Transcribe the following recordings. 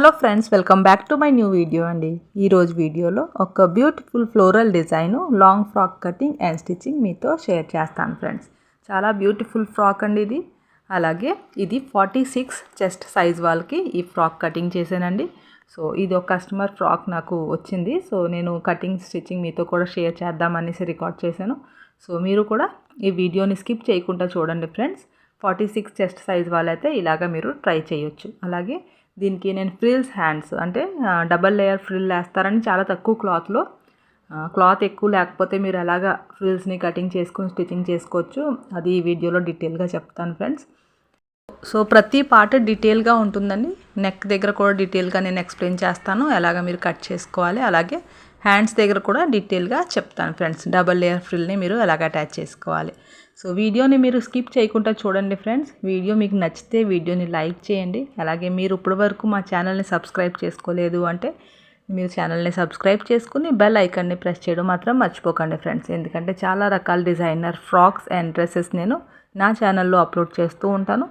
Hello friends welcome back to my new video అండి. ఈరోజు వీడియోలో ఒక beautiful floral design long frock cutting and stitching మీతో share చేస్తాను ఫ్రెండ్స్. చాలా బ్యూటిఫుల్ ఫ్రాక్ అండి ఇది. అలాగే ఇది ఫార్టీ సిక్స్ చెస్ట్ సైజ్ వాళ్ళకి ఈ ఫ్రాక్ కటింగ్ చేశానండి. సో ఇది ఒక కస్టమర్ ఫ్రాక్ నాకు వచ్చింది. సో నేను కటింగ్ స్టిచ్చింగ్ మీతో కూడా షేర్ చేద్దామనేసి రికార్డ్ చేశాను. సో మీరు కూడా ఈ వీడియోని స్కిప్ చేయకుండా చూడండి friends. Forty six chest size వాళ్ళైతే ఇలాగ మీరు ట్రై చేయొచ్చు. అలాగే దీనికి నేను ఫ్రిల్స్ హ్యాండ్స్ అంటే డబల్ లేయర్ ఫ్రిల్ వేస్తారని చాలా తక్కువ క్లాత్లో. క్లాత్ ఎక్కువ లేకపోతే మీరు ఎలాగా ఫ్రిల్స్ని కటింగ్ చేసుకుని స్టిచ్చింగ్ చేసుకోవచ్చు అది ఈ వీడియోలో డీటెయిల్గా చెప్తాను ఫ్రెండ్స్. సో ప్రతి పార్ట్ డీటెయిల్గా ఉంటుందండి. నెక్ దగ్గర కూడా డీటెయిల్గా నేను ఎక్స్ప్లెయిన్ చేస్తాను ఎలాగ మీరు కట్ చేసుకోవాలి అలాగే హ్యాండ్స్ దగ్గర కూడా డీటెయిల్గా చెప్తాను ఫ్రెండ్స్. డబల్ లేయర్ ఫ్రిల్ని మీరు ఎలాగ అటాచ్ చేసుకోవాలి. సో వీడియోని మీరు స్కిప్ చేయకుండా చూడండి ఫ్రెండ్స్. వీడియో మీకు నచ్చితే వీడియోని లైక్ చేయండి. అలాగే మీరు ఇప్పటి వరకు మా ఛానల్ని సబ్స్క్రైబ్ చేసుకోలేదు అంటే మీరు ఛానల్ని సబ్స్క్రైబ్ చేసుకుని బెల్ ఐకాన్ని ప్రెస్ చేయడం మాత్రం మర్చిపోకండి ఫ్రెండ్స్. ఎందుకంటే చాలా రకాల డిజైనర్ ఫ్రాక్స్ అండ్ డ్రెస్సెస్ నేను నా ఛానల్లో అప్లోడ్ చేస్తూ ఉంటాను.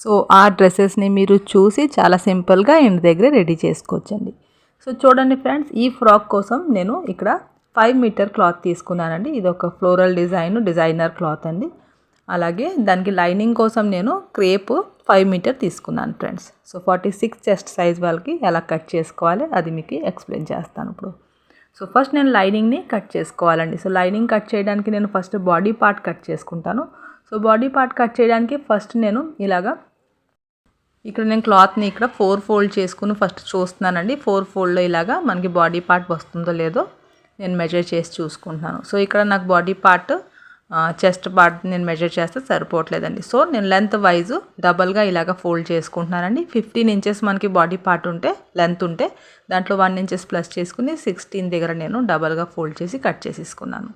సో ఆ డ్రెస్సెస్ని మీరు చూసి చాలా సింపుల్గా ఇంటి దగ్గరే రెడీ చేసుకోవచ్చండి. సో చూడండి ఫ్రెండ్స్ ఈ ఫ్రాక్ కోసం నేను ఇక్కడ ఫైవ్ మీటర్ క్లాత్ తీసుకున్నానండి. ఇది ఒక ఫ్లోరల్ డిజైన్ డిజైనర్ క్లాత్ అండి. అలాగే దానికి లైనింగ్ కోసం నేను క్రేప్ ఫైవ్ మీటర్ తీసుకున్నాను friends. So forty six chest size వాళ్ళకి ఎలా కట్ చేసుకోవాలి అది మీకు ఎక్స్ప్లెయిన్ చేస్తాను ఇప్పుడు. సో ఫస్ట్ నేను లైనింగ్ని కట్ చేసుకోవాలండి. సో లైనింగ్ కట్ చేయడానికి నేను ఫస్ట్ బాడీ పార్ట్ కట్ చేసుకుంటాను. సో బాడీ పార్ట్ కట్ చేయడానికి ఫస్ట్ నేను ఇలాగా ఇక్కడ నేను క్లాత్ని ఇక్కడ ఫోర్ ఫోల్డ్ చేసుకుని ఫస్ట్ చూస్తున్నానండి. ఫోర్ ఫోల్డ్లో ఇలాగా మనకి బాడీ పార్ట్ వస్తుందో లేదో నేను మెజర్ చేసి చూసుకుంటున్నాను. సో ఇక్కడ నాకు బాడీ పార్ట్ చెస్ట్ పార్ట్ నేను మెజర్ చేస్తే సరిపోవట్లేదండి. సో నేను లెంత్ వైజ్ డబల్గా ఇలాగ ఫోల్డ్ చేసుకుంటున్నానండి. ఫిఫ్టీన్ ఇంచెస్ మనకి బాడీ పార్ట్ ఉంటే లెంత్ ఉంటే దాంట్లో వన్ ఇంచెస్ ప్లస్ చేసుకుని సిక్స్టీన్ దగ్గర నేను డబల్గా ఫోల్డ్ చేసి కట్ చేసేసుకున్నాను.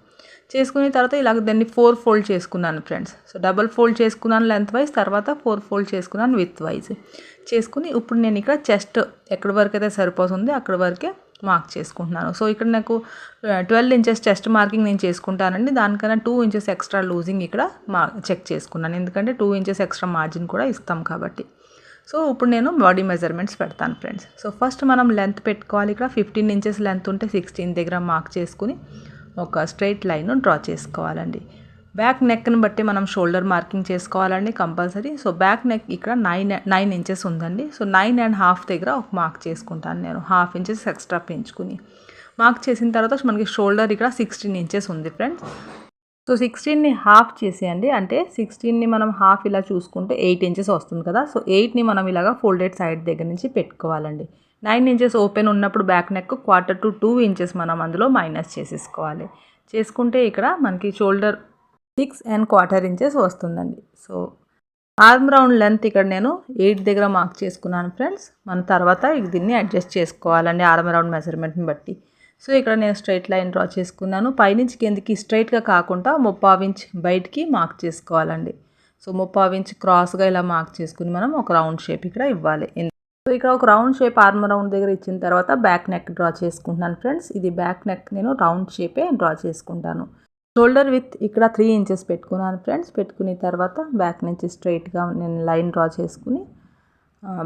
చేసుకున్న తర్వాత ఇలాగ దాన్ని ఫోర్ ఫోల్డ్ చేసుకున్నాను ఫ్రెండ్స్. సో డబల్ ఫోల్డ్ చేసుకున్నాను లెంత్ వైజ్ తర్వాత ఫోర్ ఫోల్డ్ చేసుకున్నాను విత్ వైజ్. చేసుకుని ఇప్పుడు నేను ఇక్కడ చెస్ట్ ఎక్కడి వరకు అయితే సరిపోతుంది అక్కడి వరకే మార్క్ చేసుకుంటున్నాను. సో ఇక్కడ నాకు ట్వెల్వ్ ఇంచెస్ చెస్ట్ మార్కింగ్ నేను చేసుకుంటానండి. దానికన్నా టూ ఇంచెస్ ఎక్స్ట్రా లూజింగ్ ఇక్కడ మా చెక్ చేసుకున్నాను. ఎందుకంటే టూ ఇంచెస్ ఎక్స్ట్రా మార్జిన్ కూడా ఇస్తాం కాబట్టి. సో ఇప్పుడు నేను బాడీ మెజర్మెంట్స్ పెడతాను ఫ్రెండ్స్. సో ఫస్ట్ మనం లెంత్ పెట్టుకోవాలి. ఇక్కడ ఫిఫ్టీన్ ఇంచెస్ లెంత్ ఉంటే సిక్స్టీన్ దగ్గర మార్క్ చేసుకుని ఒక స్ట్రైట్ లైన్ డ్రా చేసుకోవాలండి. బ్యాక్ నెక్ని బట్టి మనం షోల్డర్ మార్కింగ్ చేసుకోవాలండి కంపల్సరీ. సో బ్యాక్ నెక్ ఇక్కడ నైన్ నైన్ ఇంచెస్ ఉందండి. సో నైన్ అండ్ హాఫ్ దగ్గర ఒక మార్క్ చేసుకుంటాను నేను. హాఫ్ ఇంచెస్ ఎక్స్ట్రా పెంచుకుని. మార్క్ చేసిన తర్వాత మనకి షోల్డర్ ఇక్కడ సిక్స్టీన్ ఇంచెస్ ఉంది ఫ్రెండ్స్. సో సిక్స్టీన్ని హాఫ్ చేసేయండి. అంటే సిక్స్టీన్ని మనం హాఫ్ ఇలా చూసుకుంటే ఎయిట్ ఇంచెస్ వస్తుంది కదా. సో ఎయిట్ని మనం ఇలాగా ఫోల్డెడ్ సైడ్ దగ్గర నుంచి పెట్టుకోవాలండి. నైన్ ఇంచెస్ ఓపెన్ ఉన్నప్పుడు back neck quarter to two inches మనం అందులో మైనస్ చేసేసుకోవాలి. చేసుకుంటే ఇక్కడ మనకి shoulder six and quarter inches వస్తుందండి. సో ఆర్మ్ రౌండ్ లెంత్ ఇక్కడ నేను ఎయిట్ దగ్గర మార్క్ చేసుకున్నాను ఫ్రెండ్స్. మన తర్వాత దీన్ని అడ్జస్ట్ చేసుకోవాలండి ఆర్మ్ రౌండ్ మెజర్మెంట్ని బట్టి. సో ఇక్కడ నేను స్ట్రైట్ లైన్ డ్రా చేసుకున్నాను. పైనుంచి కిందకి స్ట్రైట్గా కాకుండా ముప్పావు ఇంచ్ బయటికి మార్క్ చేసుకోవాలండి. సో ముప్పావు ఇంచ్ క్రాస్గా ఇలా మార్క్ చేసుకుని మనం ఒక రౌండ్ షేప్ ఇక్కడ ఇవ్వాలి. సో ఇక్కడ ఒక రౌండ్ షేప్ ఆర్మ్ రౌండ్ దగ్గర ఇచ్చిన తర్వాత బ్యాక్ నెక్ డ్రా చేసుకుంటున్నాను ఫ్రెండ్స్. ఇది బ్యాక్ నెక్ నేను రౌండ్ షేపే డ్రా చేసుకుంటాను. షోల్డర్ విత్ ఇక్కడ త్రీ ఇంచెస్ పెట్టుకున్నాను ఫ్రెండ్స్. పెట్టుకున్న తర్వాత బ్యాక్ నుంచి స్ట్రైట్గా నేను లైన్ డ్రా చేసుకుని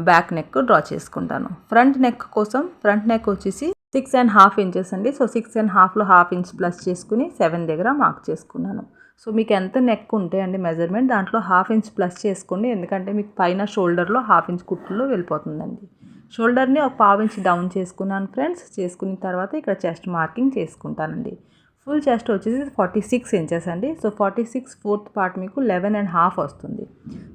బ్యాక్ నెక్ డ్రా చేసుకుంటాను. ఫ్రంట్ నెక్ కోసం ఫ్రంట్ నెక్ వచ్చేసి సిక్స్ అండ్ హాఫ్ ఇంచెస్ అండి. సో సిక్స్ అండ్ హాఫ్లో హాఫ్ ఇంచ్ ప్లస్ చేసుకుని సెవెన్ దగ్గర మార్క్ చేసుకున్నాను. సో మీకు ఎంత నెక్ ఉంటే అండి మెజర్మెంట్ దాంట్లో హాఫ్ ఇంచ్ ప్లస్ చేసుకోండి. ఎందుకంటే మీకు పైన షోల్డర్లో హాఫ్ ఇంచ్ కుట్టులో వెళ్ళిపోతుందండి. షోల్డర్ని ఒక పావు ఇంచ్ డౌన్ చేసుకున్నాను ఫ్రెండ్స్ చేసుకున్న తర్వాత ఇక్కడ చెస్ట్ మార్కింగ్ చేసుకుంటానండి. ఫుల్ చెస్ట్ వచ్చేసి ఫార్టీ సిక్స్ ఇంచెస్ అండి. So forty six fourth part మీకు లెవెన్ అండ్ హాఫ్ వస్తుంది.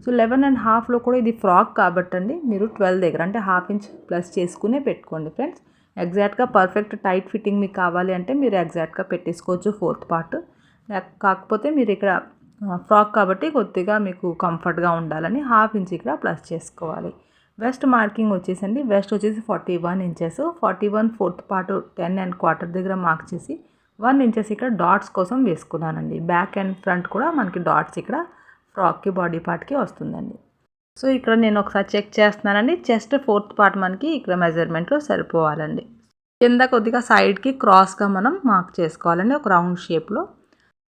సో లెవెన్ అండ్ హాఫ్లో కూడా ఇది ఫ్రాక్ కాబట్టి అండి మీరు ట్వెల్వ్ దగ్గర అంటే హాఫ్ ఇంచ్ ప్లస్ చేసుకునే పెట్టుకోండి ఫ్రెండ్స్ ఎగ్జాక్ట్గా పర్ఫెక్ట్ టైట్ ఫిట్టింగ్ మీకు కావాలి అంటే మీరు ఎగ్జాక్ట్గా పెట్టేసుకోవచ్చు ఫోర్త్ పార్ట్ కాకపోతే మీరు ఇక్కడ ఫ్రాక్ కాబట్టి కొద్దిగా మీకు కంఫర్ట్గా ఉండాలని హాఫ్ ఇంచ్ ఇక్కడ ప్లస్ చేసుకోవాలి. వెస్ట్ మార్కింగ్ వచ్చేసండి. వెస్ట్ వచ్చేసి forty one inches. Forty one fourth part ten and quarter దగ్గర మార్క్ చేసి వన్ ఇంచెస్ ఇక్కడ డాట్స్ కోసం వేసుకున్నానండి. బ్యాక్ అండ్ ఫ్రంట్ కూడా మనకి డాట్స్ ఇక్కడ ఫ్రాక్కి బాడీ పార్ట్కి వస్తుందండి. సో ఇక్కడ నేను ఒకసారి చెక్ చేస్తున్నానండి. చెస్ట్ ఫోర్త్ పార్ట్ మనకి ఇక్కడ మెజర్మెంట్లో సరిపోవాలండి. కింద కొద్దిగా సైడ్కి క్రాస్గా మనం మార్క్ చేసుకోవాలండి. ఒక రౌండ్ షేప్లో.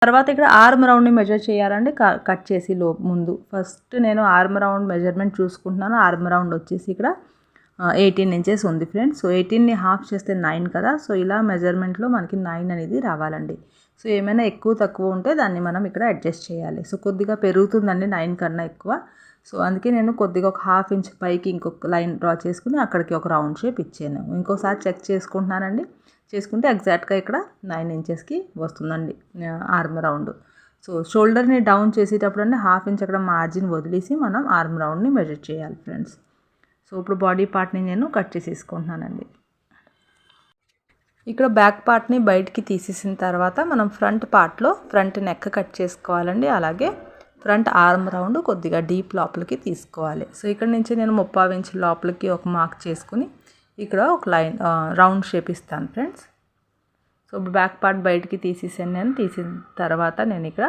తర్వాత ఇక్కడ ఆర్మ్ రౌండ్ని మెజర్ చేయాలండి. కట్ చేసి లో ముందు. ఫస్ట్ నేను ఆర్మ్ రౌండ్ మెజర్మెంట్ చూసుకుంటున్నాను. ఆర్మ్ రౌండ్ వచ్చేసి ఇక్కడ ఎయిటీన్ ఇంచెస్ ఉంది ఫ్రెండ్స్ సో ఎయిటీన్ని హాఫ్ చేస్తే నైన్ కదా. సో ఇలా మెజర్మెంట్లో మనకి నైన్ అనేది రావాలండి. సో ఏమైనా ఎక్కువ తక్కువ ఉంటే దాన్ని మనం ఇక్కడ అడ్జస్ట్ చేయాలి. సో కొద్దిగా పెరుగుతుందండి నైన్ కన్నా ఎక్కువ. సో అందుకే నేను కొద్దిగా ఒక హాఫ్ ఇంచ్ పైకి ఇంకొక లైన్ డ్రా చేసుకుని అక్కడికి ఒక రౌండ్ షేప్ ఇచ్చాను. ఇంకోసారి చెక్ చేసుకుంటున్నానండి. చేసుకుంటే ఎగ్జాక్ట్గా ఇక్కడ నైన్ ఇంచెస్కి వస్తుందండి ఆర్మ్ రౌండ్. సో షోల్డర్ని డౌన్ చేసేటప్పుడు అంటే హాఫ్ ఇంచ్ అక్కడ మార్జిన్ వదిలేసి మనం ఆర్మ్ రౌండ్ని మెజర్ చేయాలి ఫ్రెండ్స్. సో ఇప్పుడు బాడీ పార్ట్ని నేను కట్ చేసేసుకుంటున్నానండి. ఇక్కడ బ్యాక్ పార్ట్ని బయటికి తీసేసిన తర్వాత మనం ఫ్రంట్ పార్ట్లో ఫ్రంట్ నెక్ కట్ చేసుకోవాలండి అలాగే ఫ్రంట్ ఆర్మ్ రౌండ్ కొద్దిగా డీప్ లోపలికి తీసుకోవాలి. సో ఇక్కడ నుంచి నేను ముప్పై ఇంచ్ లోపలికి ఒక మార్క్ చేసుకుని ఇక్కడ ఒక లైన్ రౌండ్ షేప్ ఇస్తాను ఫ్రెండ్స్. సో బ్యాక్ పార్ట్ బయటికి తీసేసాను నేను. తీసిన తర్వాత నేను ఇక్కడ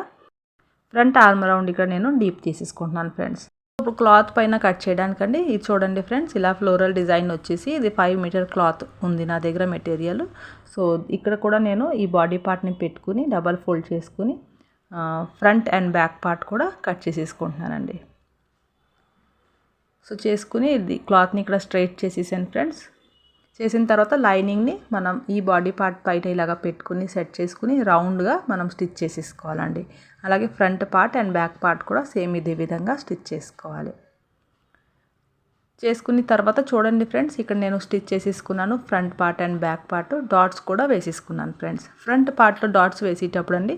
ఫ్రంట్ ఆర్మ్ రౌండ్ ఇక్కడ నేను డీప్ తీసేసుకుంటున్నాను ఫ్రెండ్స్. ఇప్పుడు క్లాత్ పైన కట్ చేయడానికండి. ఇది చూడండి ఫ్రెండ్స్ ఇలా ఫ్లోరల్ డిజైన్ వచ్చేసి ఇది ఫైవ్ మీటర్ క్లాత్ ఉంది నా దగ్గర మెటీరియల్. సో ఇక్కడ కూడా నేను ఈ బాడీ పార్ట్ని పెట్టుకుని డబల్ ఫోల్డ్ చేసుకుని ఫ్రంట్ అండ్ బ్యాక్ పార్ట్ కూడా కట్ చేసేసుకుంటున్నానండి. సో చేసుకుని ఇది క్లాత్ని ఇక్కడ స్ట్రైట్ చేసేసాను ఫ్రెండ్స్. చేసిన తర్వాత లైనింగ్ని మనం ఈ బాడీ పార్ట్ పైన ఇలాగా పెట్టుకుని సెట్ చేసుకుని రౌండ్గా మనం స్టిచ్ చేసేసుకోవాలండి. అలాగే front part and back part కూడా సేమ్ ఇదే విధంగా స్టిచ్ చేసుకోవాలి. చేసుకున్న తర్వాత చూడండి ఫ్రెండ్స్ ఇక్కడ నేను స్టిచ్ చేసేసుకున్నాను front part and back part. Dots కూడా వేసేసుకున్నాను ఫ్రెండ్స్. ఫ్రంట్ పార్ట్లో డాట్స్ వేసేటప్పుడు అండి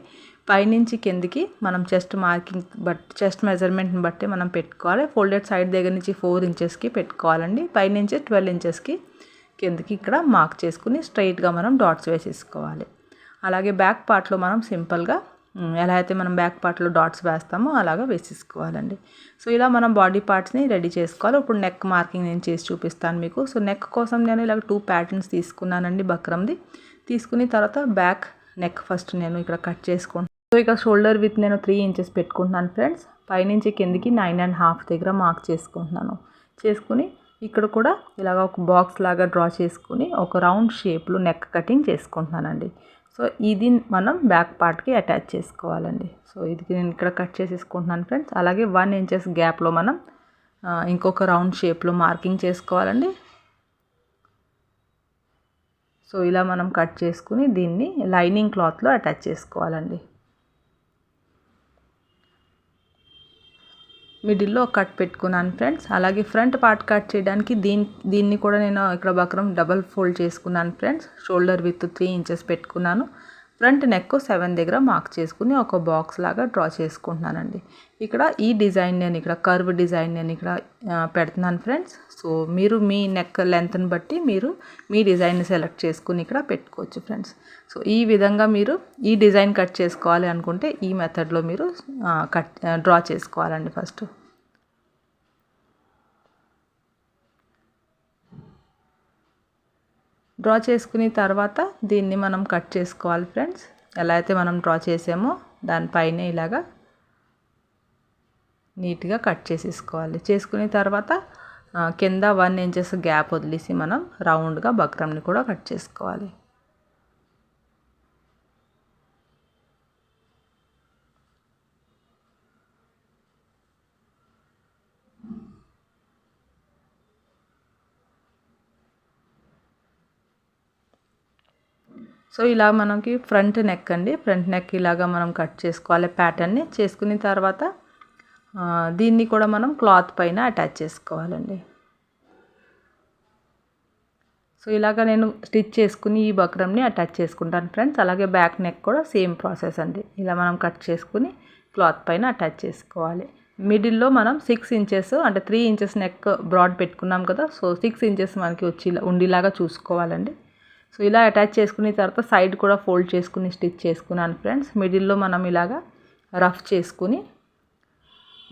పైనుంచి కిందికి మనం చెస్ట్ మార్కింగ్ బట్ చెస్ట్ మెజర్మెంట్ని బట్టి మనం పెట్టుకోవాలి. ఫోల్డెడ్ సైడ్ దగ్గర నుంచి ఫోర్ ఇంచెస్కి పెట్టుకోవాలండి. పైనుంచి ట్వెల్వ్ ఇంచెస్కి కిందకి ఇక్కడ మార్క్ చేసుకుని స్ట్రైట్గా మనం డాట్స్ వేసేసుకోవాలి. అలాగే బ్యాక్ పార్ట్లో మనం సింపుల్గా ఎలా అయితే మనం బ్యాక్ పార్ట్లో డాట్స్ వేస్తామో అలాగా వేసేసుకోవాలండి. సో ఇలా మనం బాడీ పార్ట్స్ని రెడీ చేసుకోవాలి. ఇప్పుడు నెక్ మార్కింగ్ నేను చేసి చూపిస్తాను మీకు. సో నెక్ కోసం నేను ఇలా టూ ప్యాటర్న్స్ తీసుకున్నానండి బక్రంది తీసుకుని తర్వాత బ్యాక్ నెక్ ఫస్ట్ నేను ఇక్కడ కట్ చేసుకుంటాను సో ఇక షోల్డర్ విత్ నేను త్రీ ఇంచెస్ పెట్టుకుంటున్నాను ఫ్రెండ్స్. పైనుంచి కిందికి నైన్ అండ్ హాఫ్ దగ్గర మార్క్ చేసుకుంటున్నాను. చేసుకుని ఇక్కడ కూడా ఇలాగ ఒక బాక్స్ లాగా డ్రా చేసుకుని ఒక రౌండ్ షేప్లో నెక్ కటింగ్ చేసుకుంటున్నానండి. సో ఇది మనం బ్యాక్ పార్ట్కి అటాచ్ చేసుకోవాలండి. సో ఇది నేను ఇక్కడ కట్ చేసేసుకుంటున్నాను ఫ్రెండ్స్ అలాగే వన్ ఇంచెస్ గ్యాప్లో మనం ఇంకొక రౌండ్ షేప్లో మార్కింగ్ చేసుకోవాలండి. సో ఇలా మనం కట్ చేసుకుని దీన్ని లైనింగ్ క్లాత్లో అటాచ్ చేసుకోవాలండి. మిడిల్లో కట్ పెట్టుకున్నాను ఫ్రెండ్స్. అలాగే ఫ్రంట్ పార్ట్ కట్ చేయడానికి దీని దీన్ని కూడా నేను ఇక్కడ బక్రం డబల్ ఫోల్డ్ చేసుకున్నాను friends. Shoulder width three inches పెట్టుకున్నాను. ఫ్రంట్ నెక్ సెవెన్ దగ్గర మార్క్ చేసుకుని ఒక బాక్స్ లాగా డ్రా చేసుకుంటున్నానండి. ఇక్కడ ఈ డిజైన్ నేను ఇక్కడ కర్వ్ డిజైన్ నేను ఇక్కడ పెడుతున్నాను ఫ్రెండ్స్. సో మీరు మీ నెక్ లెంత్ని బట్టి మీరు మీ డిజైన్ని సెలెక్ట్ చేసుకుని ఇక్కడ పెట్టుకోవచ్చు ఫ్రెండ్స్. సో ఈ విధంగా మీరు ఈ డిజైన్ కట్ చేసుకోవాలి అనుకుంటే ఈ మెథడ్లో మీరు కట్ డ్రా చేసుకోవాలండి ఫస్ట్. డ్రా చేసుకున్న తర్వాత దీన్ని మనం కట్ చేసుకోవాలి ఫ్రెండ్స్. ఎలా అయితే మనం డ్రా చేసామో దానిపైన ఇలాగా నీట్గా కట్ చేసేసుకోవాలి. చేసుకుని తర్వాత కింద వన్ ఇంచెస్ గ్యాప్ వదిలేసి మనం రౌండ్గా బక్రంని కూడా కట్ చేసుకోవాలి. సో ఇలా మనకి ఫ్రంట్ నెక్ అండి. ఫ్రంట్ నెక్ ఇలాగా మనం కట్ చేసుకోవాలి ప్యాటర్న్ని. చేసుకున్న తర్వాత దీన్ని కూడా మనం క్లాత్ పైన అటాచ్ చేసుకోవాలండి. సో ఇలాగ నేను స్టిచ్ చేసుకుని ఈ బక్రంని అటాచ్ చేసుకుంటాను ఫ్రెండ్స్. అలాగే బ్యాక్ నెక్ కూడా సేమ్ ప్రాసెస్ అండి. ఇలా మనం కట్ చేసుకుని క్లాత్ పైన అటాచ్ చేసుకోవాలి. మిడిల్లో మనం సిక్స్ ఇంచెస్ అంటే త్రీ ఇంచెస్ నెక్ బ్రాడ్ పెట్టుకున్నాం కదా సో సిక్స్ ఇంచెస్ మనకి వచ్చి ఉండేలాగా చూసుకోవాలండి. సో ఇలా అటాచ్ చేసుకున్న తర్వాత సైడ్ కూడా ఫోల్డ్ చేసుకుని స్టిచ్ చేసుకున్నాను ఫ్రెండ్స్. మిడిల్లో మనం ఇలాగా రఫ్ చేసుకుని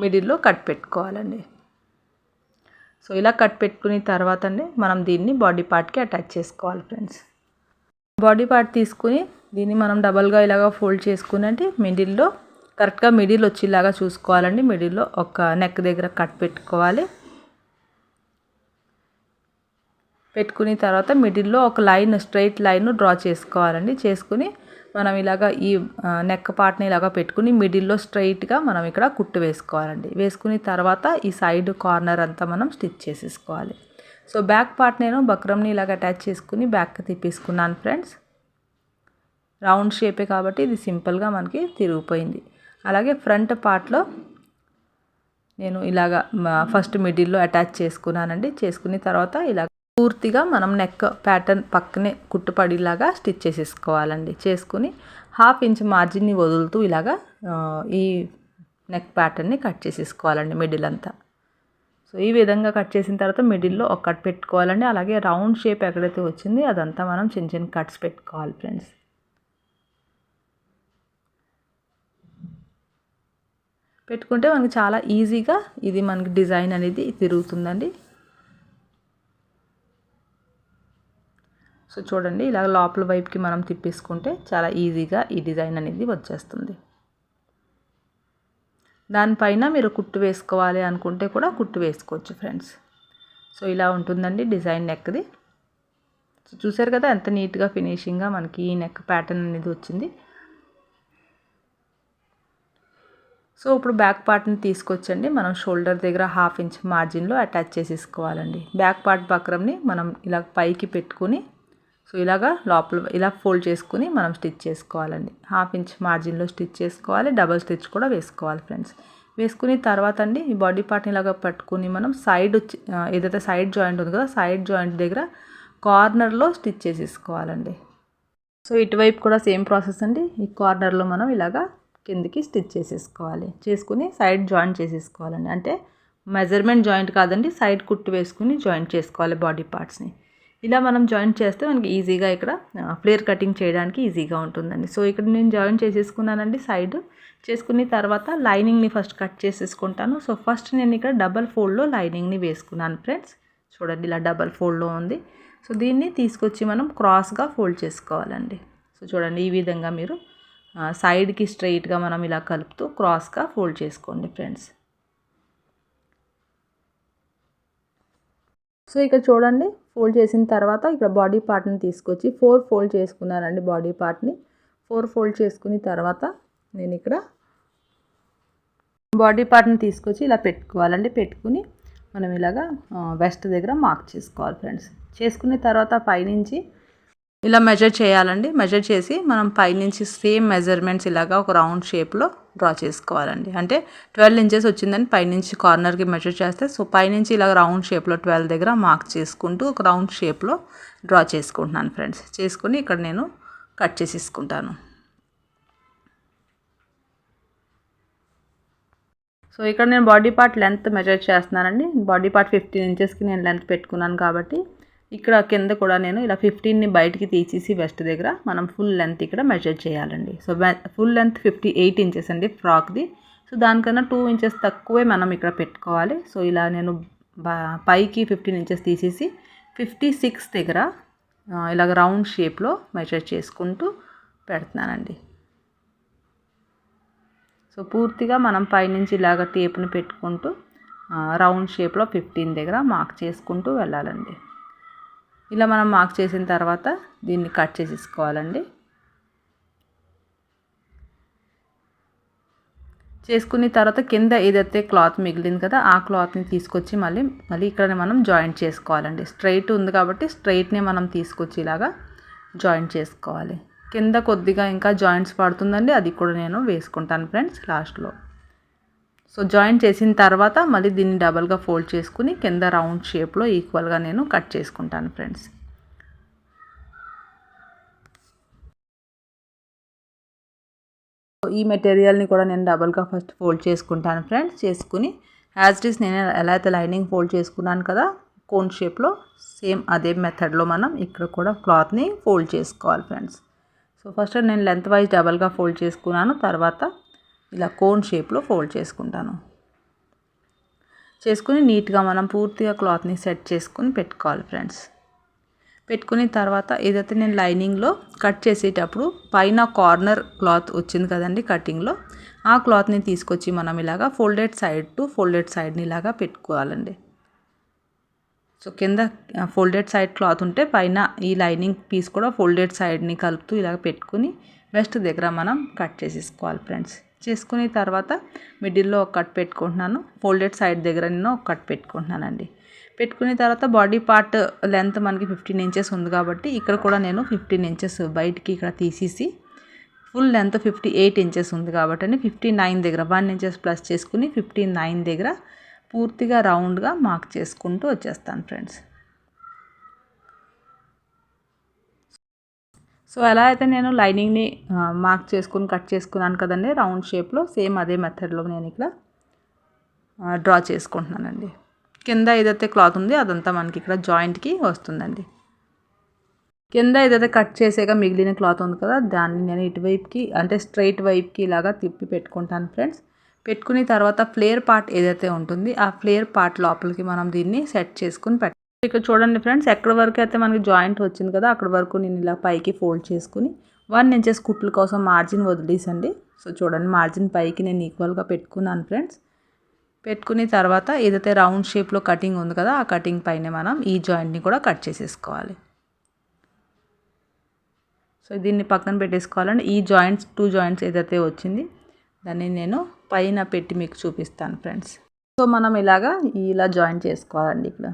మిడిల్లో కట్ పెట్టుకోవాలండి. సో ఇలా కట్ పెట్టుకున్న తర్వాత అండి మనం దీన్ని బాడీ పార్ట్కి అటాచ్ చేసుకోవాలి ఫ్రెండ్స్. బాడీ పార్ట్ తీసుకుని దీన్ని మనం డబల్గా ఇలాగా ఫోల్డ్ చేసుకుని అంటే మిడిల్లో కరెక్ట్గా మిడిల్ వచ్చేలాగా చూసుకోవాలండి. మిడిల్లో ఒక నెక్ దగ్గర కట్ పెట్టుకోవాలి. పెట్టుకున్న తర్వాత మిడిల్లో ఒక లైన్ స్ట్రైట్ లైన్ డ్రా చేసుకోవాలండి. చేసుకుని మనం ఇలాగ ఈ నెక్ పార్ట్ని ఇలాగ పెట్టుకుని మిడిల్లో స్ట్రైట్గా మనం ఇక్కడ కుట్టు వేసుకోవాలండి. వేసుకుని తర్వాత ఈ సైడ్ కార్నర్ అంతా మనం స్టిచ్ చేసేసుకోవాలి. సో బ్యాక్ పార్ట్ నేను బక్రంని ఇలాగ అటాచ్ చేసుకుని బ్యాక్ తిప్పేసుకున్నాను ఫ్రెండ్స్. రౌండ్ షేపే కాబట్టి ఇది సింపుల్గా మనకి తిరిగిపోయింది. అలాగే ఫ్రంట్ పార్ట్లో నేను ఇలాగ ఫస్ట్ మిడిల్లో అటాచ్ చేసుకున్నానండి. చేసుకుని తర్వాత ఇలా పూర్తిగా మనం నెక్ ప్యాటర్న్ పక్కనే కుట్టుపడిలాగా స్టిచ్ చేసేసుకోవాలండి. చేసుకుని హాఫ్ ఇంచ్ మార్జిన్ని వదులుతూ ఇలాగా ఈ నెక్ ప్యాటర్న్ని కట్ చేసేసుకోవాలండి మిడిల్ అంతా సో ఈ విధంగా కట్ చేసిన తర్వాత మిడిల్లో ఒక కట్ పెట్టుకోవాలండి. అలాగే రౌండ్ షేప్ ఎక్కడైతే వచ్చింది అదంతా మనం చిన్న చిన్న కట్స్ పెట్టుకోవాలి ఫ్రెండ్స్. పెట్టుకుంటే మనకి చాలా ఈజీగా ఇది మనకి డిజైన్ అనేది తిరుగుతుందండి. సో చూడండి ఇలా లోపల వైపుకి మనం తిప్పేసుకుంటే చాలా ఈజీగా ఈ డిజైన్ అనేది వచ్చేస్తుంది. దానిపైన మీరు కుట్టు వేసుకోవాలి అనుకుంటే కూడా కుట్టు వేసుకోవచ్చు ఫ్రెండ్స్. సో ఇలా ఉంటుందండి డిజైన్ నెక్ది. సో చూసారు కదా ఎంత నీట్గా ఫినిషింగ్గా మనకి ఈ నెక్ ప్యాటర్న్ అనేది వచ్చింది. సో ఇప్పుడు బ్యాక్ పార్ట్ని తీసుకొచ్చండి. మనం షోల్డర్ దగ్గర హాఫ్ ఇంచ్ మార్జిన్లో అటాచ్ చేసేసుకోవాలండి. బ్యాక్ పార్ట్ బక్రంని మనం ఇలా పైకి పెట్టుకుని సో ఇలాగా లోపల ఇలా ఫోల్డ్ చేసుకుని మనం స్టిచ్ చేసుకోవాలండి. హాఫ్ ఇంచ్ మార్జిన్లో స్టిచ్ చేసుకోవాలి డబల్ స్టిచ్ కూడా వేసుకోవాలి ఫ్రెండ్స్. వేసుకుని తర్వాత అండి ఈ బాడీ పార్ట్ని ఇలాగా పట్టుకుని మనం సైడ్ ఏదైతే సైడ్ జాయింట్ ఉంది కదా సైడ్ జాయింట్ దగ్గర కార్నర్లో స్టిచ్ చేసేసుకోవాలండి. సో ఇటువైపు కూడా సేమ్ ప్రాసెస్ అండి. ఈ కార్నర్లో మనం ఇలాగా కిందికి స్టిచ్ చేసేసుకోవాలి. చేసుకుని సైడ్ జాయింట్ చేసేసుకోవాలండి. అంటే మెజర్మెంట్ జాయింట్ కాదండి సైడ్ కుట్టు వేసుకుని జాయింట్ చేసుకోవాలి బాడీ పార్ట్స్ని. ఇలా మనం జాయింట్ చేస్తే మనకి ఈజీగా ఇక్కడ ఫ్లేర్ కటింగ్ చేయడానికి ఈజీగా ఉంటుందండి. సో ఇక్కడ నేను జాయింట్ చేసేసుకున్నానండి సైడ్ చేసుకున్న తర్వాత లైనింగ్ని ఫస్ట్ కట్ చేసేసుకుంటాను. సో ఫస్ట్ నేను ఇక్కడ డబల్ ఫోల్డ్లో లైనింగ్ని వేసుకున్నాను ఫ్రెండ్స్ చూడండి ఇలా డబల్ ఫోల్డ్లో ఉంది. సో దీన్ని తీసుకొచ్చి మనం క్రాస్గా ఫోల్డ్ చేసుకోవాలండి. సో చూడండి ఈ విధంగా మీరు సైడ్కి స్ట్రైట్గా మనం ఇలా కలుపుతూ క్రాస్గా ఫోల్డ్ చేసుకోండి ఫ్రెండ్స్ సో ఇక్కడ చూడండి ఫోల్డ్ చేసిన తర్వాత ఇక్కడ బాడీ పార్ట్ని తీసుకొచ్చి ఫోర్ ఫోల్డ్ చేసుకున్నానండి బాడీ పార్ట్ని ఫోర్ ఫోల్డ్ చేసుకున్న తర్వాత నేను ఇక్కడ బాడీ పార్ట్ని తీసుకొచ్చి ఇలా పెట్టుకోవాలండి. పెట్టుకుని మనం ఇలాగా వెస్ట్ దగ్గర మార్క్ చేసుకోవాలి ఫ్రెండ్స్ చేసుకున్న తర్వాత పైనుంచి ఇలా మెజర్ చేయాలండి. మెజర్ చేసి మనం పైనుంచి సేమ్ మెజర్మెంట్స్ ఇలాగా ఒక రౌండ్ షేప్లో డ్రా చేసుకోవాలండి. అంటే ట్వెల్వ్ ఇంచెస్ వచ్చిందని పైనుంచి కార్నర్కి మెజర్ చేస్తే సో పైనుంచి ఇలా రౌండ్ షేప్లో ట్వెల్వ్ దగ్గర మార్క్ చేసుకుంటూ ఒక రౌండ్ షేప్లో డ్రా చేసుకుంటున్నాను ఫ్రెండ్స్. చేసుకుని ఇక్కడ నేను కట్ చేసేసుకుంటాను. సో ఇక్కడ నేను బాడీ పార్ట్ లెంత్ మెజర్ చేస్తున్నానండి. బాడీ పార్ట్ ఫిఫ్టీన్ ఇంచెస్కి నేను లెంత్ పెట్టుకున్నాను కాబట్టి ఇక్కడ కింద కూడా నేను ఇలా ఫిఫ్టీన్ని బయటికి తీసేసి వెస్ట్ దగ్గర మనం ఫుల్ లెంత్ ఇక్కడ మెజర్ చేయాలండి. So full length fifty eight inches అండి ఫ్రాక్ది సో దానికన్నా టూ ఇంచెస్ తక్కువే మనం ఇక్కడ పెట్టుకోవాలి. సో ఇలా నేను పైకి ఫిఫ్టీన్ ఇంచెస్ తీసేసి ఫిఫ్టీ సిక్స్ దగ్గర ఇలాగ రౌండ్ షేప్లో మెజర్ చేసుకుంటూ పెడుతున్నానండి. సో పూర్తిగా మనం పైనుంచి ఇలాగ టేప్ని పెట్టుకుంటూ రౌండ్ షేప్లో ఫిఫ్టీన్ దగ్గర మార్క్ చేసుకుంటూ వెళ్ళాలండి. ఇలా మనం మార్క్ చేసిన తర్వాత దీన్ని కట్ చేసేసుకోవాలండి. చేసుకున్న తర్వాత కింద ఏదైతే క్లాత్ మిగిలింది కదా ఆ క్లాత్ని తీసుకొచ్చి మళ్ళీ మళ్ళీ ఇక్కడ మనం జాయింట్ చేసుకోవాలండి. స్ట్రైట్ ఉంది కాబట్టి స్ట్రైట్ని మనం తీసుకొచ్చి ఇలాగా జాయింట్ చేసుకోవాలి. కింద కొద్దిగా ఇంకా జాయింట్స్ పడుతుందండి అది కూడా నేను వేసుకుంటాను ఫ్రెండ్స్ లాస్ట్లో. సో జాయిన్ చేసిన తర్వాత మళ్ళీ దీన్ని డబల్గా ఫోల్డ్ చేసుకుని కింద రౌండ్ షేప్లో ఈక్వల్గా నేను కట్ చేసుకుంటాను ఫ్రెండ్స్. ఈ మెటీరియల్ని కూడా నేను డబల్గా ఫస్ట్ ఫోల్డ్ చేసుకుంటాను ఫ్రెండ్స్. చేసుకుని యాజ్ ఇట్ ఈస్ నేను ఎలా అయితే లైనింగ్ ఫోల్డ్ చేసుకున్నాను కదా కోన్ షేప్లో సేమ్ అదే మెథడ్లో మనం ఇక్కడ కూడా క్లాత్ని ఫోల్డ్ చేసుకోవాలి ఫ్రెండ్స్. సో ఫస్ట్ నేను లెంత్ వైజ్ డబల్గా ఫోల్డ్ చేసుకున్నాను తర్వాత ఇలా కోన్ షేప్లో ఫోల్డ్ చేసుకుంటాను. చేసుకుని నీట్గా మనం పూర్తిగా క్లాత్ని సెట్ చేసుకుని పెట్టుకోవాలి ఫ్రెండ్స్ పెట్టుకుని తర్వాత ఏదైతే నేను లైనింగ్లో కట్ చేసేటప్పుడు పైన కార్నర్ క్లాత్ వచ్చింది కదండి కటింగ్లో ఆ క్లాత్ని తీసుకొచ్చి మనం ఇలాగా ఫోల్డెడ్ సైడ్ టు ఫోల్డెడ్ సైడ్ని ఇలాగా పెట్టుకోవాలండి. సో కింద ఫోల్డెడ్ సైడ్ క్లాత్ ఉంటే పైన ఈ లైనింగ్ పీస్ కూడా ఫోల్డెడ్ సైడ్ని కలుపుతూ ఇలాగ పెట్టుకుని వెస్ట్ దగ్గర మనం కట్ చేసేసుకోవాలి ఫ్రెండ్స్ చేసుకుని తర్వాత మిడిల్లో ఒక కట్ పెట్టుకుంటున్నాను. ఫోల్డెడ్ సైడ్ దగ్గర నేను ఒక కట్ పెట్టుకుంటున్నానండి. పెట్టుకున్న తర్వాత బాడీ పార్ట్ లెంత్ మనకి ఫిఫ్టీన్ ఇంచెస్ ఉంది కాబట్టి ఇక్కడ కూడా నేను ఫిఫ్టీన్ ఇంచెస్ బయటికి ఇక్కడ తీసేసి full length fifty eight inches ఉంది కాబట్టి అండి. ఫిఫ్టీ నైన్ దగ్గర వన్ ఇంచెస్ ప్లస్ చేసుకుని ఫిఫ్టీ నైన్ దగ్గర పూర్తిగా రౌండ్గా మార్క్ చేసుకుంటూ వచ్చేస్తాను ఫ్రెండ్స్. సో ఎలా అయితే నేను లైనింగ్ని మార్క్ చేసుకుని కట్ చేసుకున్నాను కదండి రౌండ్ షేప్లో. సేమ్ అదే మెథడ్లో నేను ఇక్కడ డ్రా చేసుకుంటున్నానండి. కింద ఏదైతే క్లాత్ ఉంది అదంతా మనకి ఇక్కడ జాయింట్కి వస్తుందండి. కింద ఏదైతే కట్ చేసాక మిగిలిన క్లాత్ ఉంది కదా దాన్ని నేను ఇటువైపుకి అంటే స్ట్రైట్ వైపుకి ఇలాగా తిప్పి పెట్టుకుంటాను ఫ్రెండ్స్. పెట్టుకుని తర్వాత ఫ్లేర్ పార్ట్ ఏదైతే ఉంటుంది ఆ ఫ్లేర్ పార్ట్ లోపలికి మనం దీన్ని సెట్ చేసుకుని పెట్ట ఇక్కడ చూడండి ఫ్రెండ్స్ ఎక్కడ వరకు అయితే మనకి జాయింట్ వచ్చింది కదా అక్కడ వరకు నేను ఇలా పైకి ఫోల్డ్ చేసుకుని వన్ ఇంచెస్ కుట్ల కోసం మార్జిన్ వదిలేసండి. సో చూడండి మార్జిన్ పైకి నేను ఈక్వల్గా పెట్టుకున్నాను ఫ్రెండ్స్. పెట్టుకుని తర్వాత ఏదైతే రౌండ్ షేప్లో కటింగ్ ఉంది కదా ఆ కటింగ్ పైన మనం ఈ జాయింట్ని కూడా కట్ చేసేసుకోవాలి. సో దీన్ని పక్కన పెట్టేసుకోవాలండి. ఈ జాయింట్స్ టూ జాయింట్స్ ఏదైతే వచ్చింది దాన్ని నేను పైన పెట్టి మీకు చూపిస్తాను ఫ్రెండ్స్. సో మనం ఇలాగా ఇలా జాయిన్ చేసుకోవాలండి ఇక్కడ.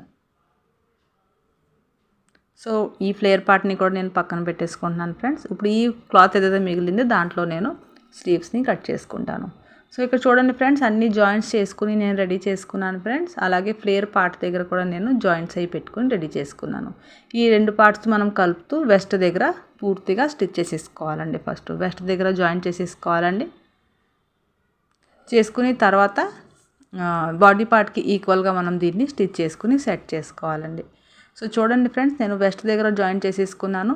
సో ఈ ఫ్లేయర్ పార్ట్ని కూడా నేను పక్కన పెట్టేసుకుంటున్నాను ఫ్రెండ్స్. ఇప్పుడు ఈ క్లాత్ ఏదైతే మిగిలిందో దాంట్లో నేను స్లీవ్స్ని కట్ చేసుకుంటాను. సో ఇక్కడ చూడండి ఫ్రెండ్స్ అన్ని జాయింట్స్ చేసుకుని నేను రెడీ చేసుకున్నాను ఫ్రెండ్స్. అలాగే ఫ్లేయర్ పార్ట్ దగ్గర కూడా నేను జాయింట్స్ అయి పెట్టుకుని రెడీ చేసుకున్నాను. ఈ రెండు పార్ట్స్ మనం కలుపుతూ వెస్ట్ దగ్గర పూర్తిగా స్టిచ్ చేసేసుకోవాలండి ఫస్ట్. వెస్ట్ దగ్గర జాయింట్ చేసేసుకోవాలండి. చేసుకుని తర్వాత బాడీ పార్ట్కి ఈక్వల్గా మనం దీన్ని స్టిచ్ చేసుకుని సెట్ చేసుకోవాలండి. సో చూడండి ఫ్రెండ్స్ నేను వెస్ట్ దగ్గర జాయిన్ చేసేసుకున్నాను.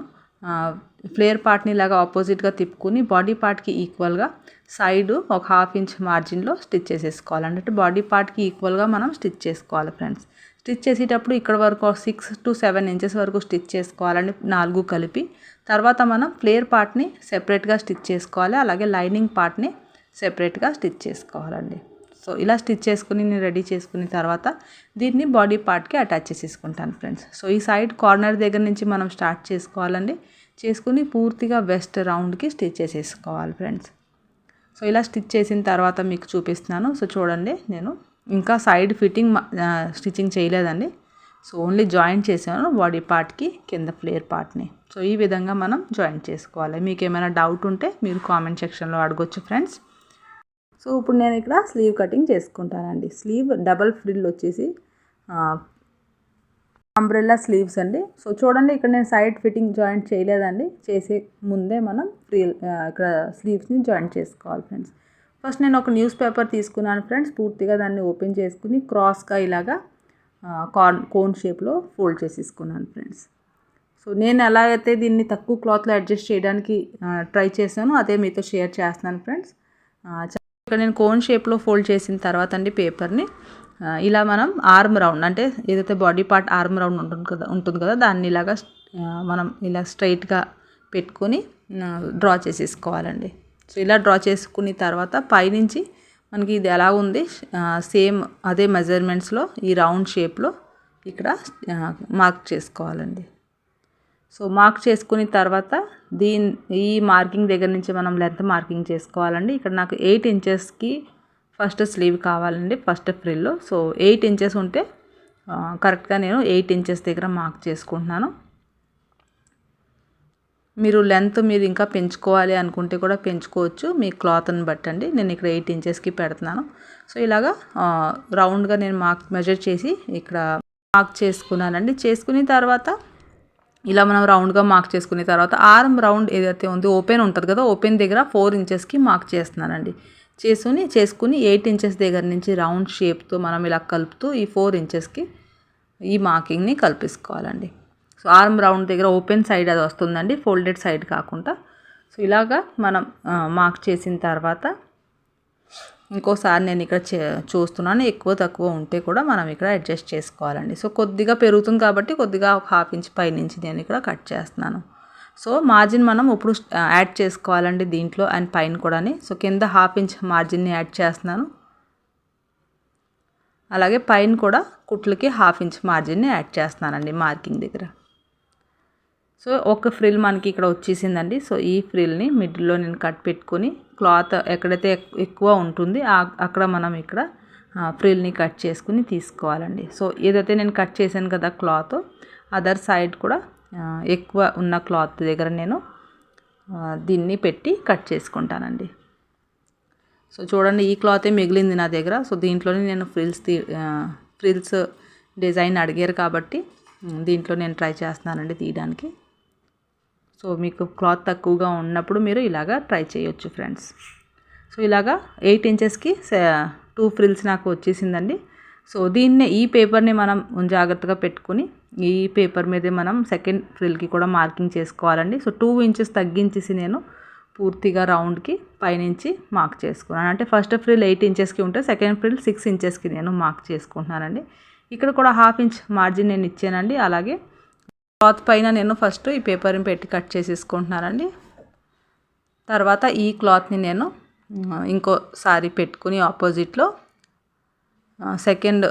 ఫ్లేర్ పార్ట్ని ఇలాగా ఆపోజిట్గా తిప్పుకుని బాడీ పార్ట్కి ఈక్వల్గా సైడ్ ఒక హాఫ్ ఇంచ్ మార్జిన్లో స్టిచ్ చేసేసుకోవాలి అంటే బాడీ పార్ట్కి ఈక్వల్గా మనం స్టిచ్ చేసుకోవాలి ఫ్రెండ్స్. స్టిచ్ చేసేటప్పుడు ఇక్కడ వరకు సిక్స్ టు సెవెన్ ఇంచెస్ వరకు స్టిచ్ చేసుకోవాలండి నాలుగు కలిపి తర్వాత మనం ఫ్లేర్ పార్ట్ని సెపరేట్గా స్టిచ్ చేసుకోవాలి అలాగే లైనింగ్ పార్ట్ని సెపరేట్గా స్టిచ్ చేసుకోవాలండి. సో ఇలా స్టిచ్ చేసుకుని నేను రెడీ చేసుకున్న తర్వాత దీన్ని బాడీ పార్ట్కి అటాచ్ చేసేసుకుంటాను ఫ్రెండ్స్. సో ఈ సైడ్ కార్నర్ దగ్గర నుంచి మనం స్టార్ట్ చేసుకోవాలండి. చేసుకుని పూర్తిగా వెస్ట్ రౌండ్కి స్టిచ్ చేసేసుకోవాలి ఫ్రెండ్స్. సో ఇలా స్టిచ్ చేసిన తర్వాత మీకు చూపిస్తున్నాను. సో చూడండి నేను. ఇంకా సైడ్ ఫిట్టింగ్ స్టిచ్చింగ్ చేయలేదండి. సో ఓన్లీ జాయింట్ చేసాను బాడీ పార్ట్కి కింద ఫ్లేర్ పార్ట్ని. సో ఈ విధంగా మనం జాయింట్ చేసుకోవాలి. మీకు ఏమైనా డౌట్ ఉంటే మీరు కామెంట్ సెక్షన్లో అడగొచ్చు ఫ్రెండ్స్. సో ఇప్పుడు నేను ఇక్కడ స్లీవ్ కటింగ్ చేసుకుంటానండి. స్లీవ్ డబల్ ఫ్రిల్ వచ్చేసి అంబ్రెల్లా స్లీవ్స్ అండి. సో చూడండి ఇక్కడ నేను సైడ్ ఫిట్టింగ్ జాయింట్ చేయలేదండి. చేసే ముందే మనం ఫ్రీ ఇక్కడ స్లీవ్స్ని జాయింట్ చేసుకోవాలి ఫ్రెండ్స్ ఫస్ట్ నేను ఒక న్యూస్ పేపర్ తీసుకున్నాను ఫ్రెండ్స్ పూర్తిగా దాన్ని ఓపెన్ చేసుకుని క్రాస్గా ఇలాగా కార్న్ కోన్ షేప్లో ఫోల్డ్ చేసేసుకున్నాను ఫ్రెండ్స్ సో నేను ఎలా అయితే దీన్ని తక్కువ క్లాత్లో అడ్జస్ట్ చేయడానికి ట్రై చేశానో అదే మీతో షేర్ చేస్తున్నాను ఫ్రెండ్స్ ఇక్కడ నేను కోన్ షేప్లో ఫోల్డ్ చేసిన తర్వాత అండి పేపర్ని ఇలా మనం ఆర్మ్ రౌండ్ అంటే ఏదైతే బాడీ పార్ట్ ఆర్మ్ రౌండ్ ఉంటుంది కదా ఉంటుంది కదా దాన్ని ఇలాగా మనం ఇలా స్ట్రైట్గా పెట్టుకొని డ్రా చేసేసుకోవాలండి. సో ఇలా డ్రా చేసుకున్న తర్వాత పైనుంచి మనకి ఇది ఎలా ఉంది సేమ్ అదే మెజర్మెంట్స్లో ఈ రౌండ్ షేప్లో ఇక్కడ మార్క్ చేసుకోవాలండి. సో మార్క్ చేసుకున్న తర్వాత దీని ఈ మార్కింగ్ దగ్గర నుంచి మనం లెంత్ మార్కింగ్ చేసుకోవాలండి. ఇక్కడ నాకు ఎయిట్ ఇంచెస్కి ఫస్ట్ స్లీవ్ కావాలండి first frill so eight inches ఉంటే కరెక్ట్గా నేను ఎయిట్ ఇంచెస్ దగ్గర మార్క్ చేసుకుంటున్నాను. మీరు లెంత్ మీరు ఇంకా పెంచుకోవాలి అనుకుంటే కూడా పెంచుకోవచ్చు మీ క్లాత్ని బట్టండి. నేను ఇక్కడ ఎయిట్ ఇంచెస్కి పెడుతున్నాను. సో ఇలాగా రౌండ్గా నేను మార్క్ మెజర్ చేసి ఇక్కడ మార్క్ చేసుకున్నానండి. చేసుకున్న తర్వాత ఇలా మనం రౌండ్గా మార్క్ చేసుకునే తర్వాత ఆర్మ్ రౌండ్ ఏదైతే ఉందో ఓపెన్ ఉంటుంది కదా ఓపెన్ దగ్గర ఫోర్ ఇంచెస్కి మార్క్ చేస్తున్నానండి. చేసుకుని చేసుకుని ఎయిట్ ఇంచెస్ దగ్గర నుంచి రౌండ్ షేప్తో మనం ఇలా కలుపుతూ ఈ ఫోర్ ఇంచెస్కి ఈ మార్కింగ్ని కల్పించుకోవాలండి సో ఆర్మ్ రౌండ్ దగ్గర ఓపెన్ సైడ్ అది వస్తుందండి ఫోల్డెడ్ సైడ్ కాకుండా. సో ఇలాగా మనం మార్క్ చేసిన తర్వాత ఇంకోసారి నేను ఇక్కడ చూస్తున్నాను. ఎక్కువ తక్కువ ఉంటే కూడా మనం ఇక్కడ అడ్జస్ట్ చేసుకోవాలండి. సో కొద్దిగా పెరుగుతుంది కాబట్టి కొద్దిగా ఒక హాఫ్ ఇంచ్ పై నుంచి నేను ఇక్కడ కట్ చేస్తున్నాను. సో మార్జిన్ మనం ఇప్పుడు యాడ్ చేసుకోవాలండి దీంట్లో అండ్ పైన కూడాని. సో కింద హాఫ్ ఇంచ్ మార్జిన్ని యాడ్ చేస్తున్నాను. అలాగే పైన కూడా కుట్లకి హాఫ్ ఇంచ్ మార్జిన్ని యాడ్ చేస్తున్నానండి మార్కింగ్ దగ్గర. సో ఒక ఫ్రిల్ మనకి ఇక్కడ వచ్చేసిందండి. సో ఈ ఫ్రిల్ని మిడిల్లో నేను కట్ పెట్టుకొని క్లాత్ ఎక్కడైతే ఎక్కువ ఉంటుంది అక్కడ మనం ఇక్కడ ఫ్రిల్ని కట్ చేసుకుని తీసుకోవాలండి. సో ఏదైతే నేను కట్ చేశాను కదా క్లాత్ అదర్ సైడ్ కూడా ఎక్కువ ఉన్న క్లాత్ దగ్గర నేను దీన్ని పెట్టి కట్ చేసుకుంటానండి. సో చూడండి ఈ క్లాతే మిగిలింది నా దగ్గర. సో దీంట్లోనే నేను ఫ్రిల్స్ తీ ఫ్రిల్స్ డిజైన్ అడిగారు కాబట్టి దీంట్లో నేను ట్రై చేస్తున్నానండి తీయడానికి. సో మీకు క్లాత్ తక్కువగా ఉన్నప్పుడు మీరు ఇలాగా ట్రై చేయొచ్చు ఫ్రెండ్స్. సో ఇలాగా ఎయిట్ ఇంచెస్కి టూ ఫ్రిల్స్ నాకు వచ్చేసిందండి. సో దీన్నే ఈ పేపర్ని మనం జాగ్రత్తగా పెట్టుకుని ఈ పేపర్ మీదే మనం సెకండ్ ఫ్రిల్కి కూడా మార్కింగ్ చేసుకోవాలండి. సో టూ ఇంచెస్ తగ్గించేసి నేను పూర్తిగా రౌండ్కి పైనుంచి మార్క్ చేసుకున్నాను. అంటే ఫస్ట్ ఫ్రిల్ ఎయిట్ ఇంచెస్కి ఉంటే సెకండ్ ఫ్రిల్ సిక్స్ ఇంచెస్కి నేను మార్క్ చేసుకుంటున్నానండి. ఇక్కడ కూడా హాఫ్ ఇంచ్ మార్జిన్ నేను ఇచ్చానండి. అలాగే క్లాత్ పైన నేను ఫస్ట్ ఈ పేపర్ని పెట్టి కట్ చేసేసుకుంటున్నానండి. తర్వాత ఈ క్లాత్ని నేను ఇంకోసారి పెట్టుకుని ఆపోజిట్లో సెకండ్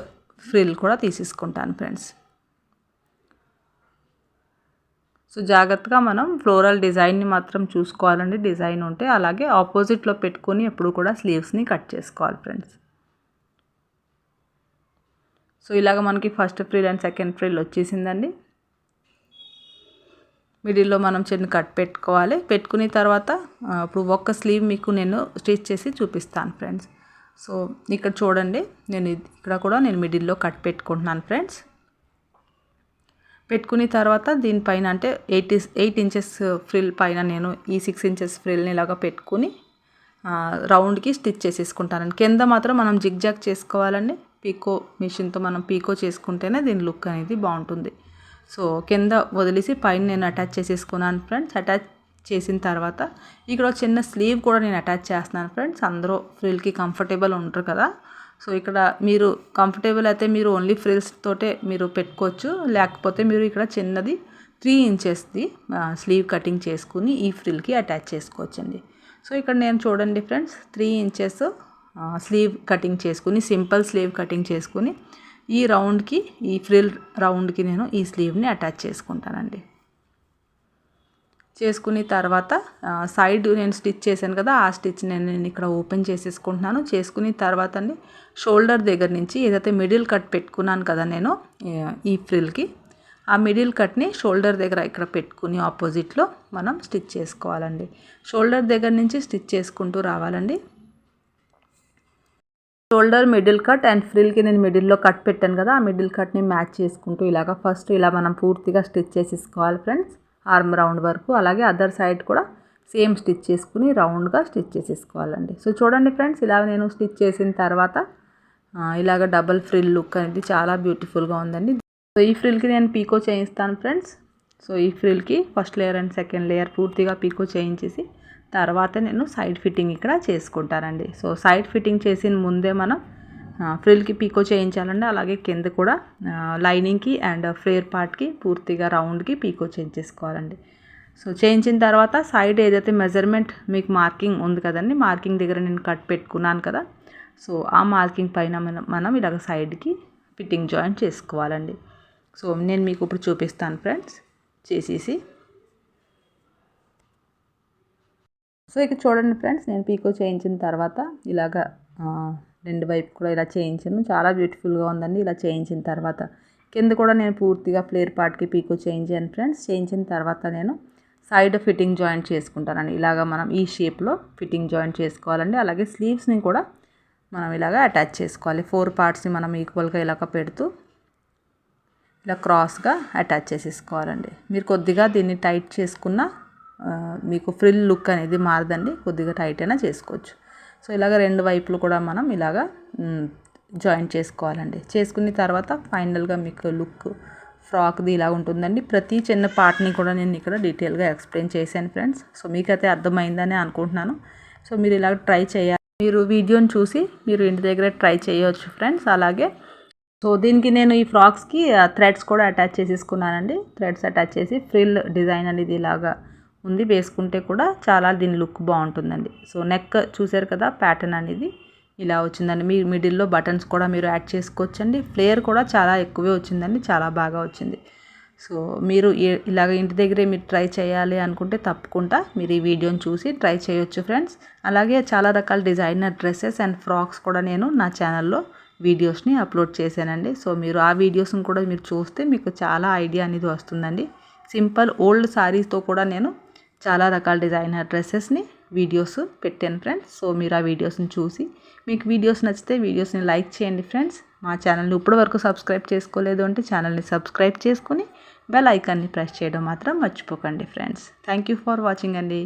ఫ్రిల్ కూడా తీసేసుకుంటాను ఫ్రెండ్స్. సో జాగ్రత్తగా మనం ఫ్లోరల్ డిజైన్ని మాత్రం చూసుకోవాలండి. డిజైన్ ఉంటే అలాగే ఆపోజిట్లో పెట్టుకొని ఎప్పుడు కూడా స్లీవ్స్ని కట్ చేసుకోవాలి ఫ్రెండ్స్. సో ఇలాగ మనకి first frill and second frill వచ్చేసిందండి. మిడిల్లో మనం చిన్న కట్ పెట్టుకోవాలి. పెట్టుకున్న తర్వాత ఇప్పుడు ఒక్క స్లీవ్ మీకు నేను స్టిచ్ చేసి చూపిస్తాను ఫ్రెండ్స్. సో ఇక్కడ చూడండి నేను ఇక్కడ కూడా నేను మిడిల్లో కట్ పెట్టుకుంటున్నాను ఫ్రెండ్స్. పెట్టుకున్న తర్వాత దీనిపైన అంటే ఎయిట్ ఎయిట్ ఇంచెస్ ఫ్రిల్ పైన నేను ఈ సిక్స్ ఇంచెస్ ఫ్రిల్ని ఇలాగా పెట్టుకుని రౌండ్కి స్టిచ్ చేసేసుకుంటానండి కింద మాత్రం మనం జిగ్జాగ్ చేసుకోవాలండి. పీకో మిషన్తో మనం పీకో చేసుకుంటేనే దీని లుక్ అనేది బాగుంటుంది. సో కింద వదిలేసి పైన నేను అటాచ్ చేసేసుకున్నాను ఫ్రెండ్స్ అటాచ్ చేసిన తర్వాత ఇక్కడ చిన్న స్లీవ్ కూడా నేను అటాచ్ చేస్తున్నాను ఫ్రెండ్స్ అందరూ ఫ్రిల్కి కంఫర్టబుల్ ఉంటారు కదా. సో ఇక్కడ మీరు కంఫర్టబుల్ అయితే మీరు ఓన్లీ ఫ్రిల్స్ తోటే మీరు పెట్టుకోవచ్చు. లేకపోతే మీరు ఇక్కడ చిన్నది త్రీ ఇంచెస్ది స్లీవ్ కటింగ్ చేసుకుని ఈ ఫ్రిల్కి అటాచ్ చేసుకోవచ్చండి. సో ఇక్కడ నేను చూడండి friends three inches sleeve cutting చేసుకుని సింపుల్ స్లీవ్ కటింగ్ చేసుకుని ఈ రౌండ్కి ఈ ఫ్రిల్ రౌండ్కి నేను ఈ స్లీవ్ని అటాచ్ చేసుకుంటానండి. చేసుకున్న తర్వాత సైడ్ నేను స్టిచ్ చేశాను కదా ఆ స్టిచ్ నేను నేను ఇక్కడ ఓపెన్ చేసేసుకుంటున్నాను. చేసుకున్న తర్వాత అండి షోల్డర్ దగ్గర నుంచి ఏదైతే మిడిల్ కట్ పెట్టుకున్నాను కదా నేను ఈ ఫ్రిల్కి ఆ మిడిల్ కట్ని షోల్డర్ దగ్గర ఇక్కడ పెట్టుకుని ఆపోజిట్లో మనం స్టిచ్ చేసుకోవాలండి. షోల్డర్ దగ్గర నుంచి స్టిచ్ చేసుకుంటూ రావాలండి. షోల్డర్ మిడిల్ కట్ అండ్ ఫ్రిల్కి నేను మిడిల్లో కట్ పెట్టాను కదా ఆ మిడిల్ కట్ని మ్యాచ్ చేసుకుంటూ ఇలాగ ఫస్ట్ ఇలా మనం పూర్తిగా స్టిచ్ చేసేసుకోవాలి ఫ్రెండ్స్ ఆర్మ్ రౌండ్ వరకు. అలాగే అదర్ సైడ్ కూడా సేమ్ స్టిచ్ చేసుకుని రౌండ్గా స్టిచ్ చేసేసుకోవాలండి. సో చూడండి ఫ్రెండ్స్ ఇలా నేను స్టిచ్ చేసిన తర్వాత ఇలాగ డబల్ ఫ్రిల్ లుక్ అనేది చాలా బ్యూటిఫుల్గా ఉందండి. సో ఈ ఫ్రిల్కి నేను పీకో చేయిస్తాను ఫ్రెండ్స్. సో ఈ ఫ్రిల్కి first layer and second layer పూర్తిగా పీకో చేయించేసి తర్వాత నేను సైడ్ ఫిట్టింగ్ ఇక్కడ చేసుకుంటానండి. సో సైడ్ ఫిట్టింగ్ చేసిన ముందే మనం ఫ్రిల్కి పీకో చేయించాలండి. అలాగే కింద కూడా లైనింగ్కి అండ్ ఫ్లేర్ పార్ట్కి పూర్తిగా రౌండ్కి పీకో చేయించేసుకోవాలండి సో చేయించిన తర్వాత సైడ్ ఏదైతే మెజర్మెంట్ మీకు మార్కింగ్ ఉంది కదండి మార్కింగ్ దగ్గర నేను కట్ పెట్టుకున్నాను కదా సో ఆ మార్కింగ్ పైన మనం మనం ఇలాగ సైడ్కి ఫిట్టింగ్ జాయిన్ చేసుకోవాలండి. సో నేను మీకు ఇప్పుడు చూపిస్తాను ఫ్రెండ్స్ చేసేసి. సో ఇక చూడండి ఫ్రెండ్స్ నేను పీకో చేయించిన తర్వాత ఇలాగ రెండు వైపు కూడా ఇలా చేయించాను. చాలా బ్యూటిఫుల్గా ఉందండి ఇలా చేయించిన తర్వాత. కింద కూడా నేను పూర్తిగా ఫ్లేర్ పార్ట్కి పీకో చేయించాను ఫ్రెండ్స్. చేయించిన తర్వాత నేను సైడ్ ఫిట్టింగ్ జాయింట్ చేసుకుంటానండి. ఇలాగ మనం ఈ షేప్లో ఫిట్టింగ్ జాయింట్ చేసుకోవాలండి. అలాగే స్లీవ్స్ని కూడా మనం ఇలాగ అటాచ్ చేసుకోవాలి. ఫోర్ పార్ట్స్ని మనం ఈక్వల్గా ఇలాగ పెడుతూ ఇలా క్రాస్గా అటాచ్ చేసేసుకోవాలండి. మీరు కొద్దిగా దీన్ని టైట్ చేసుకున్న మీకు ఫ్రిల్ లుక్ అనేది మారదండి. కొద్దిగా టైట్ అయినా చేసుకోవచ్చు. సో ఇలాగ రెండు వైపులు కూడా మనం ఇలాగా జాయింట్ చేసుకోవాలండి. చేసుకున్న తర్వాత ఫైనల్గా మీకు లుక్ ఫ్రాక్ది ఇలా ఉంటుందండి. ప్రతి చిన్న పార్ట్ని కూడా నేను ఇక్కడ డీటెయిల్గా ఎక్స్ప్లెయిన్ చేశాను ఫ్రెండ్స్. సో మీకైతే అర్థమైందని అనుకుంటున్నాను. సో మీరు ఇలా ట్రై చేయాలి. మీరు వీడియోని చూసి మీరు ఇంటి దగ్గర ట్రై చేయవచ్చు ఫ్రెండ్స్. అలాగే సో దీనికి నేను ఈ ఫ్రాక్స్కి థ్రెడ్స్ కూడా అటాచ్ చేసేసుకున్నానండి. థ్రెడ్స్ అటాచ్ చేసి ఫ్రిల్ డిజైన్ అనేది ఇలాగా ఉంది. వేసుకుంటే కూడా చాలా దీని లుక్ బాగుంటుందండి. సో నెక్ చూసారు కదా ప్యాటర్న్ అనేది ఇలా వచ్చిందండి. మీ మిడిల్లో బటన్స్ కూడా మీరు యాడ్ చేసుకోవచ్చండి. ఫ్లేయర్ కూడా చాలా ఎక్కువే వచ్చిందండి. చాలా బాగా వచ్చింది. సో మీరు ఇలాగ ఇంటి దగ్గరే మీరు ట్రై చేయాలి అనుకుంటే తప్పకుండా మీరు ఈ వీడియోని చూసి ట్రై చేయొచ్చు ఫ్రెండ్స్. అలాగే చాలా రకాల డిజైనర్ డ్రెస్సెస్ అండ్ ఫ్రాక్స్ కూడా నేను నా ఛానల్లో వీడియోస్ని అప్లోడ్ చేశానండి. సో మీరు ఆ వీడియోస్ని కూడా మీరు చూస్తే మీకు చాలా ఐడియా అనేది వస్తుందండి. సింపుల్ ఓల్డ్ శారీస్తో కూడా నేను చాలా రకాల డిజైనర్ డ్రెస్సెస్ని వీడియోస్ పెట్టాను ఫ్రెండ్స్. సో మీరు ఆ వీడియోస్ని చూసి మీకు వీడియోస్ నచ్చితే వీడియోస్ని లైక్ చేయండి ఫ్రెండ్స్. మా ఛానల్ని ఇప్పటి వరకు సబ్స్క్రైబ్ చేసుకోలేదు అంటే ఛానల్ని సబ్స్క్రైబ్ చేసుకుని బెల్ ఐకాన్ని ప్రెస్ చేయడం మాత్రం మర్చిపోకండి friends. Thank you for watching అండి.